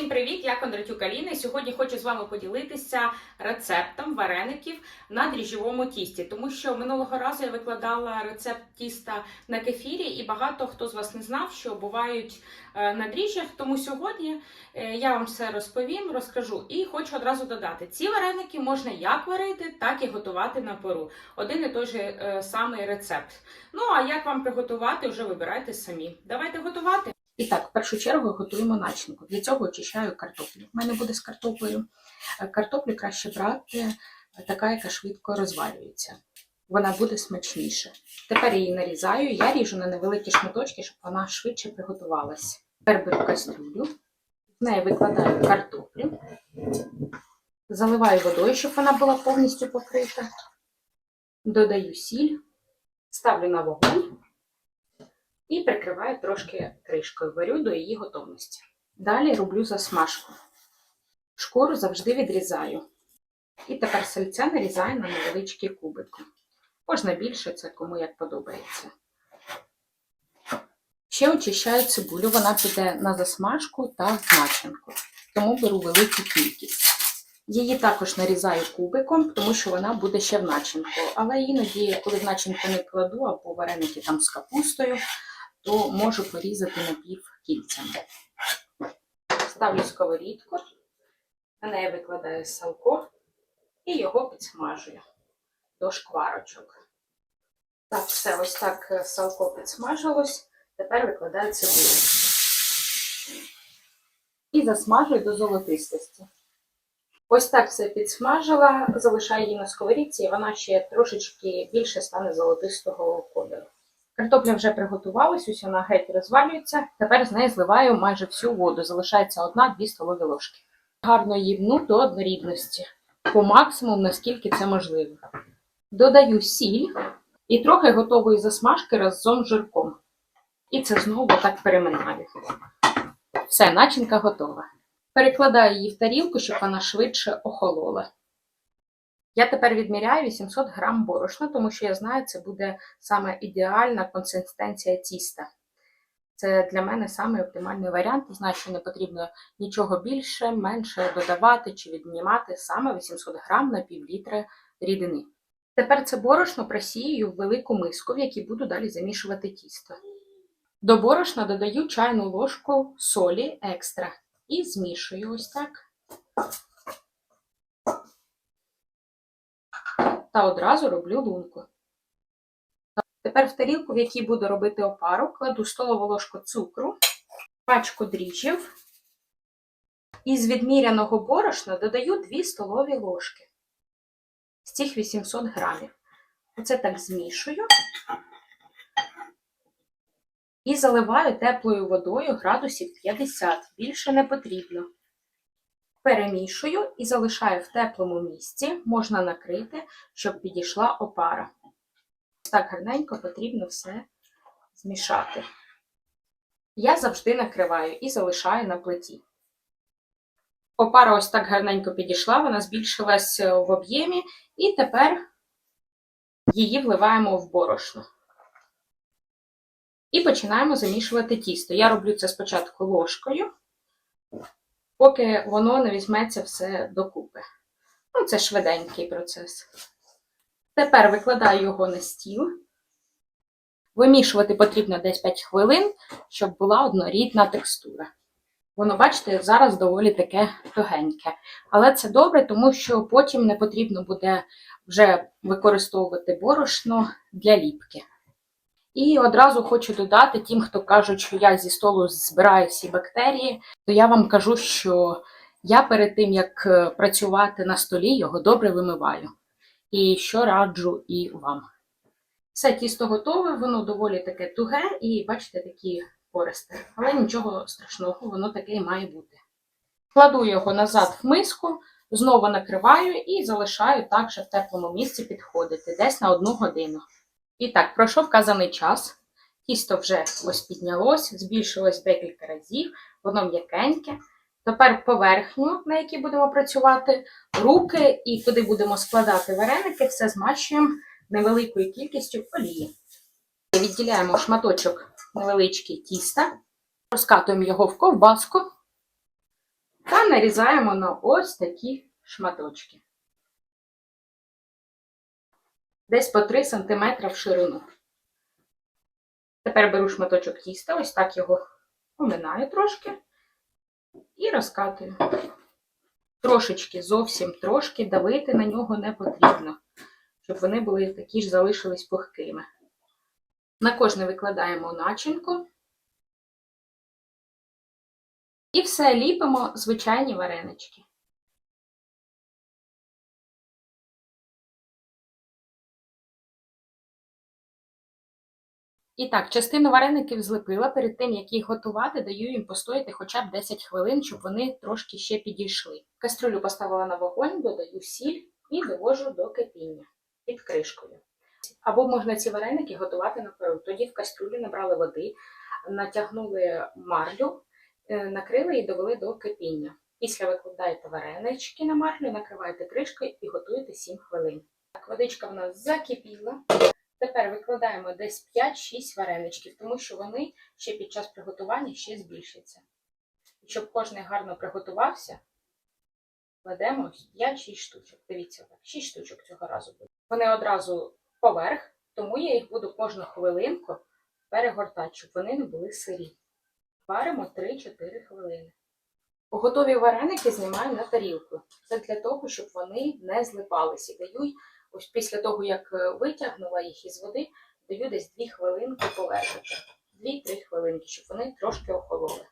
Всім привіт! Я Кондратюк Аліна. Сьогодні хочу з вами поділитися рецептом вареників на дріжджовому тісті, тому що минулого разу я викладала рецепт тіста на кефірі, і багато хто з вас не знав, що бувають е, на дріжджах. Тому сьогодні е, я вам все розповім, розкажу і хочу одразу додати: ці вареники можна як варити, так і готувати на пару. Один і той же е, самий рецепт. Ну а як вам приготувати, вже вибирайте самі. Давайте готувати. І так, в першу чергу готуємо начинку. Для цього очищаю картоплю. У мене буде з картоплею. Е, Картоплю краще брати е, така, яка швидко розварюється. Вона буде смачніше. Тепер її нарізаю. Я ріжу на невеликі шматочки, щоб вона швидше приготувалась. Тепер беру кастрюлю, в неї викладаю картоплю, заливаю водою, щоб вона була повністю покрита. Додаю сіль, ставлю на вогонь і прикриваю трошки кришкою, варю до її готовності. Далі роблю засмажку. Шкуру завжди відрізаю. І тепер сальця нарізаю на невеличкі кубики. Можна більше, це кому як подобається. Ще очищаю цибулю, вона піде на засмажку та начинку. Тому беру велику кількість. Її також нарізаю кубиком, тому що вона буде ще в начинку. Але іноді, коли в начинку не кладу, або вареники там з капустою, то можу порізати напів кільцями. Ставлю сковорідку, на неї викладаю салко і його підсмажую до шкварочок. Так, все, ось так е, салко підсмажилось. Тепер викладаю цибулю. І засмажую до золотистості. Ось так все підсмажила, залишаю її на сковорідці, і вона ще трошечки більше стане золотистого кольору. Картопля вже приготувалась, ось вона геть розвалюється. Тепер з неї зливаю майже всю воду. Залишається 1-2 столові ложки. Гарно її вну до однорідності, по максимуму, наскільки це можливо. Додаю сіль і трохи готової засмажки разом з жирком. І це знову так переминаю. Все, начинка готова. Перекладаю її в тарілку, щоб вона швидше охолола. Я тепер відміряю 800 грам борошна, тому що я знаю, це буде саме ідеальна консистенція тіста. Це для мене саме оптимальний варіант. Що не потрібно нічого більше, менше додавати чи віднімати саме 800 грам на пів літра рідини. Тепер це борошно просію в велику миску, в якій буду далі замішувати тісто. До борошна додаю чайну ложку солі екстра і змішую ось так. Та одразу роблю лунку. Тепер в тарілку, в якій буду робити опару, кладу столову ложку цукру, пачку дріжджів і з відміряного борошна додаю 2 столові ложки з цих 800 грамів. Оце так змішую і заливаю теплою водою градусів 50. Більше не потрібно. Перемішую і залишаю в теплому місці, можна накрити, щоб підійшла опара. Так гарненько потрібно все змішати. Я завжди накриваю і залишаю на плиті. Опара ось так гарненько підійшла, вона збільшилась в об'ємі, і тепер її вливаємо в борошно. І починаємо замішувати тісто. Я роблю це спочатку ложкою поки воно не візьметься все докупи. Ну, це швиденький процес. Тепер викладаю його на стіл. Вимішувати потрібно десь 5 хвилин, щоб була однорідна текстура. Воно, бачите, зараз доволі таке тугеньке. Але це добре, тому що потім не потрібно буде вже використовувати борошно для ліпки. І одразу хочу додати тим, хто кажуть, що я зі столу збираю всі бактерії, то я вам кажу, що я перед тим, як е, працювати на столі, його добре вимиваю. І що раджу і вам. Все тісто готове, воно доволі таке туге, і бачите, такі користи. Але нічого страшного, воно таке і має бути. Кладу його назад в миску, знову накриваю і залишаю так, щоб в теплому місці підходити, десь на одну годину. І так, пройшов вказаний час. Тісто вже ось піднялось, збільшилось декілька разів, воно м'якеньке. Тепер поверхню, на якій будемо працювати, руки і куди будемо складати вареники, все змащуємо невеликою кількістю олії. Відділяємо шматочок невеличкий тіста, розкатуємо його в ковбаску та нарізаємо на ось такі шматочки. Десь по 3 см в ширину. Тепер беру шматочок тіста, ось так його оминаю трошки і розкатую. Трошечки, зовсім трошки давити на нього не потрібно, щоб вони були такі ж залишились пухкими. На кожне викладаємо начинку. І все ліпимо звичайні варенички. І так, частину вареників злепила. Перед тим, як їх готувати, даю їм постояти хоча б 10 хвилин, щоб вони трошки ще підійшли. Кастрюлю поставила на вогонь, додаю сіль і довожу до кипіння під кришкою. Або можна ці вареники готувати на. Тоді в кастрюлю набрали води, натягнули марлю, е, накрили і довели до кипіння. Після викладаєте варенички на марлю, накриваєте кришкою і готуєте 7 хвилин. Так, водичка в нас закипіла. Тепер викладаємо десь 5-6 вареничків, тому що вони ще під час приготування ще збільшаться. І щоб кожний гарно приготувався, кладемо 5-6 штучок. Дивіться, так, 6 штучок цього разу буде. Вони одразу поверх, тому я їх буду кожну хвилинку перегортати, щоб вони не були сирі. Варимо 3-4 хвилини. Готові вареники знімаю на тарілку. Це для того, щоб вони не злипалися. Даю ось після того, як е, витягнула їх із води, даю десь 2 хвилинки полежати. 2-3 хвилинки, щоб вони трошки охололи.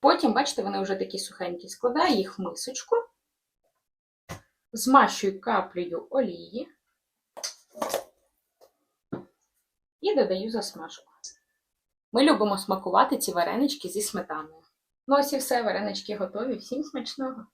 Потім, бачите, вони вже такі сухенькі. Складаю їх в мисочку, змащую каплею олії і додаю засмажку. Ми любимо смакувати ці варенички зі сметаною. Ну ось і все, варенички готові. Всім смачного!